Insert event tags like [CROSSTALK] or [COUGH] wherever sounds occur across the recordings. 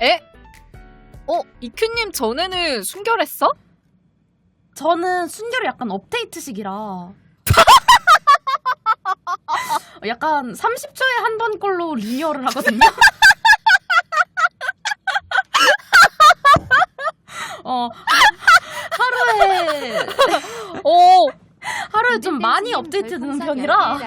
에? 어, 이큐님 전에는 순결했어? 저는 순결이 약간 업데이트식이라. [LAUGHS] 약간 30초에 한 번 걸로 리뉴얼을 하거든요. [LAUGHS] 어, 하루에, 오, 하루에 좀 많이 업데이트되는 편이라.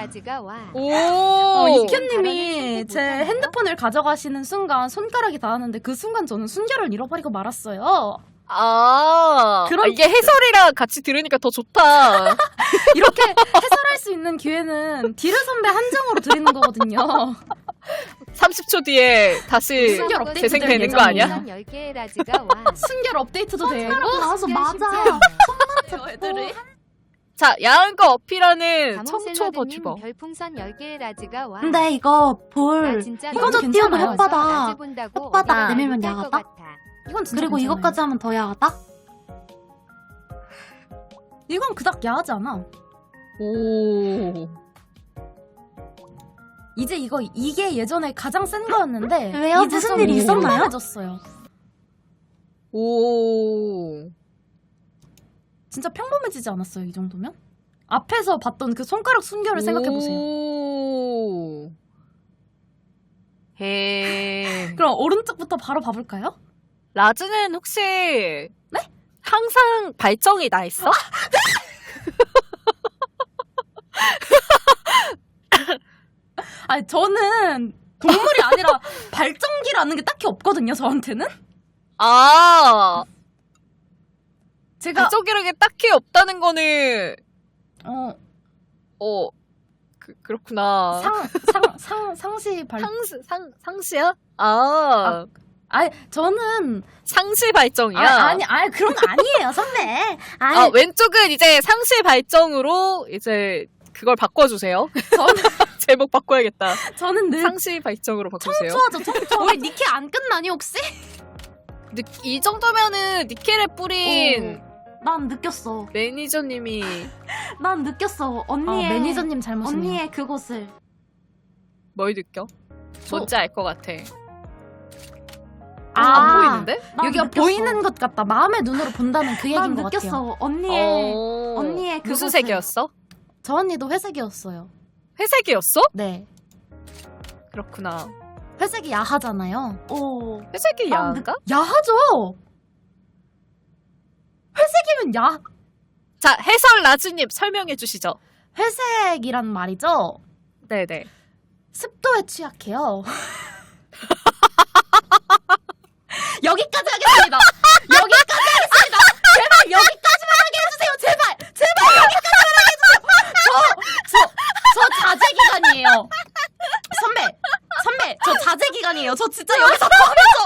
오. 어, 다른 이큐님이 제? 핸드폰을 가져가시는 순간 손가락이 닿았는데 그 순간 저는 순결을 잃어버리고 말았어요. 아, 그런- 아, 이게 해설이랑 같이 들으니까 더 좋다. [LAUGHS] 이렇게 해설할 수 있는 기회는 디르 선배 한정으로 드리는 거거든요. [LAUGHS] 30초 뒤에 다시 순결 업데이트 재생되는 될거 아니야? 예정이에요. 10개의 라지가 와. 순결 업데이트도 되고 나와서 맞아. 애들이 자, 야한 거 어필하는 청초 버튜버. 별풍선 10개의 라지가 와. 근데 이거 나볼 너무 띄워도 무서워서 혓바닥. 혓바닥 내밀면 야하다? 이건 진짜 그리고 괜찮아요. 이것까지 하면 더 야하다? 이건 그닥 야하지 않아. 오. 이제 이거 이게 예전에 가장 센 거였는데 왜요? 이제 무슨 좀 일이 있었나요? 평범해졌어요. 오. 진짜 평범해지지 않았어요 이 정도면? 앞에서 봤던 그 손가락 순결을 생각해 보세요. 오. 해. [LAUGHS] 그럼 오른쪽부터 바로 봐볼까요? 라즈는 혹시 네? 항상 발정이 나 있어? [LAUGHS] 아니 저는 동물이 아니라 발전기라는 게 딱히 없거든요 저한테는. 아, 제가 게 딱히 없다는 거는 어, 어, 그, 그렇구나. 상, 상, 상, 상시 발. 상시, 상, 상시야? 아, 아니, 저는. 상시 발정이야? 아, 아니, 아니, 그런 거 아니에요, 선배. 아니, 아, 왼쪽은 이제 상시 발정으로 이제 그걸 바꿔주세요. 저는, [LAUGHS] 제목 바꿔야겠다. 저는 늘. 상시 발정으로 바꾸세요. 청초하죠, 청초. [LAUGHS] 우리 니케 안 끝나니, 혹시? 근데 이 정도면은 니켈에 뿌린 난 느꼈어. 매니저님이 난 느꼈어. 아, 언니의 매니저님 잘못이네요. 언니의 그곳을. 뭘 느껴? 저- 뭔지 알 것 같아. 아, 안 보이는데? 난 여기가 느꼈어. 보이는 것 같다. 마음의 눈으로 본다는 그난 얘기인 것 느꼈어. 같아요. 언니의 어... 언니의 무슨 그곳을. 색이었어? 저 언니도 회색이었어요. 회색이었어? 네. 그렇구나. 회색이 야하잖아요. 오. 회색이 난 야한가? 야하죠? 회색이면 야, 자, 해설 라즈님 설명해 주시죠. 회색이란 말이죠? 네네. 습도에 취약해요. [LAUGHS] 여기까지 하겠습니다. 여기까지 하겠습니다. 제발 여기까지만 하게 해주세요. 제발, 제발 여기까지만 하게 해주세요. 저, 저, 저 자제 기간이에요. 선배, 선배, 저 자제 기간이에요. 저 진짜 여기서 더 하면 저